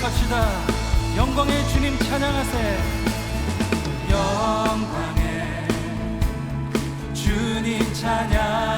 고백합시다. 영광의 주님 찬양하세. 영광의 주님 찬양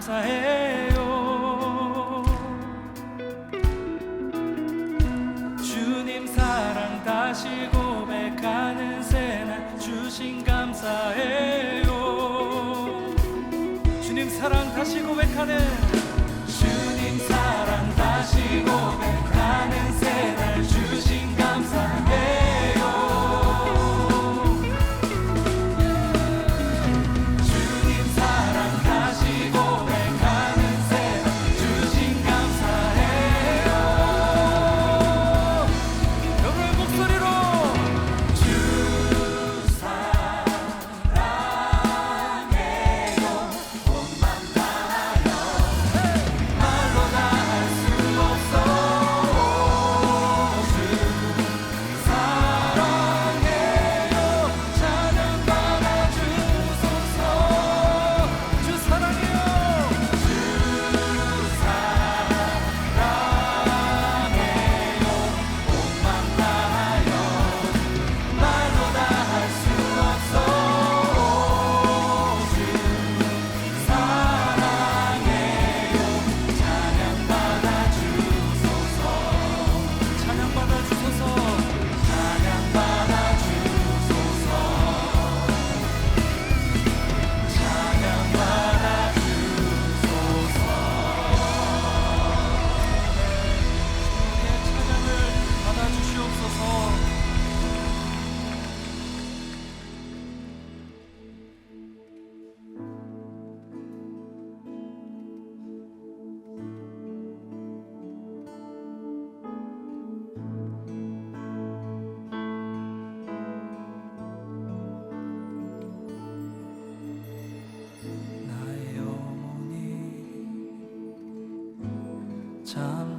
감사해요. 주님 사랑 다시 고백하는 새날 주신 감사해요. 주님 사랑 다시 고백하는 주님 사랑 다시 고백.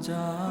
जा